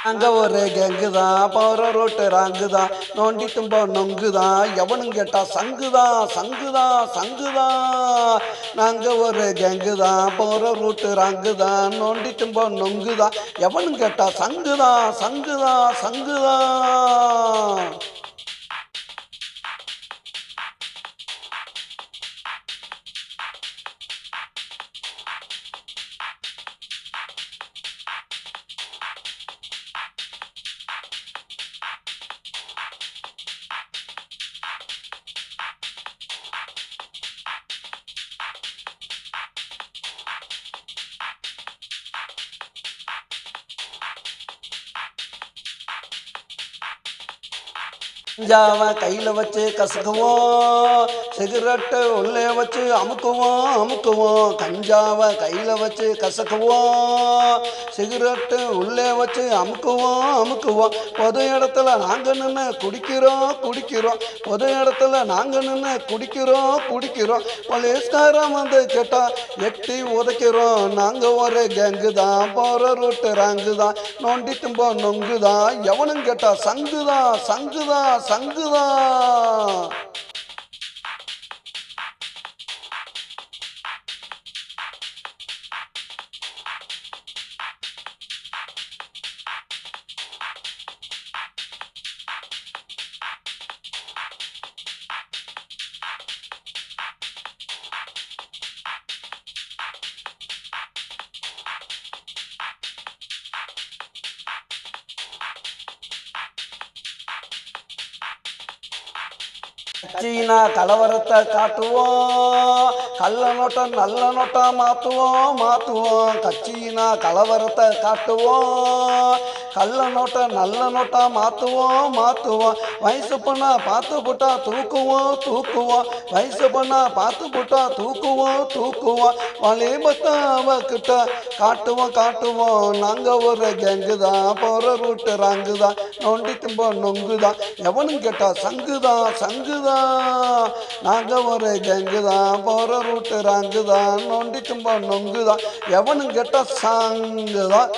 அங்க ஒரு கெங்கு தான் போற ரோட்டு ராங்கு தான் நோண்டி தும்ப நொங்கு தான் எவனும் கேட்டா சங்குதான் சங்கு தான் நாங்க ஒரு கெங்கு தான் போற ரூட்டு ராங்கு தான் நோண்டி தும்ப நொங்கு தான் எவனும் கேட்டா சங்குதான் சங்கு தான் கஞ்சாவை கையில் வச்சு கசக்குவோம். சிகரெட்டு உள்ளே வச்சு அமுக்குவோம் அமுக்குவோம். கஞ்சாவை கையில் வச்சு கசக்குவோம். சிகரெட்டு உள்ளே வச்சு அமுக்குவோம் அமுக்குவோம். பொது இடத்துல நாங்கள் நின்று குடிக்கிறோம் குடிக்கிறோம். பொது இடத்துல நாங்கள் நின்று குடிக்கிறோம் குடிக்கிறோம். போலீஸ்காரன் வந்து கேட்டால் எட்டி உதைக்கிறோம். நாங்கள் ஒரு கேங்கு தான். போகிற ரூட்டு ராங்கு தான். நோண்டி தும்போ நொங்கு தான். எவனும் கேட்டால் சங்கு தான் சங்கு தான் சங்குதான் சீனா கலவரத்தை காட்டுவோம் கள்ள நோட்டம் நல்ல நோட்டா மாற்றுவோம் மாற்றுவோம் கட்சியினா கலவரத்தை காட்டுவோம் கள்ள நோட்டை நல்ல நோட்டா மாற்றுவோம் மாற்றுவோம் வயசு பொண்ணா பார்த்து புட்டா தூக்குவோம் தூக்குவோம் வயசு பொண்ணா பார்த்து புட்டா தூக்குவோம் தூக்குவோம் வலிபத்தை அவகிட்ட காட்டுவோம் காட்டுவோம் நாங்கள் ஒரு கேங்கு தான் போகிற ரூட்டு ராங்கு தான் நோண்டி தும்ப நொங்கு தான் எவனும் சங்கு சங்குதான் சங்குதான் நாங்கள் ஒரு கங்கு தான் போகிற ரூட்டு ராங்கு தான் நோண்டி தும்ப நொங்கு தான் எவனும் கேட்டா சாங்கு தான்